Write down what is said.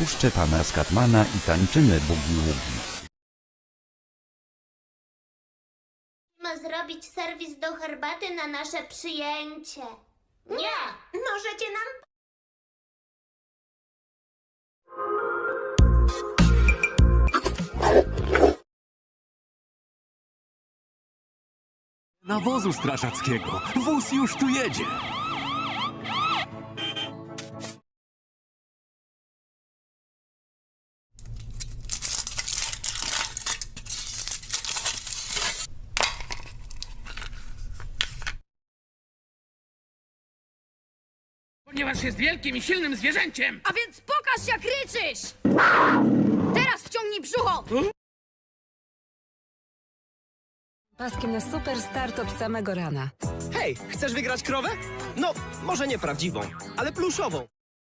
Puszczę pana Skatmana i tańczymy bugi ługi. Ma zrobić serwis do herbaty na nasze przyjęcie. Nie! Nawozu strażackiego. Wóz już tu jedzie. Ponieważ jest wielkim i silnym zwierzęciem. A więc pokaż jak ryczysz! Teraz wciągnij brzucho! Paskiem na super start od samego rana. Hej, chcesz wygrać krowę? No, może nie prawdziwą, ale pluszową.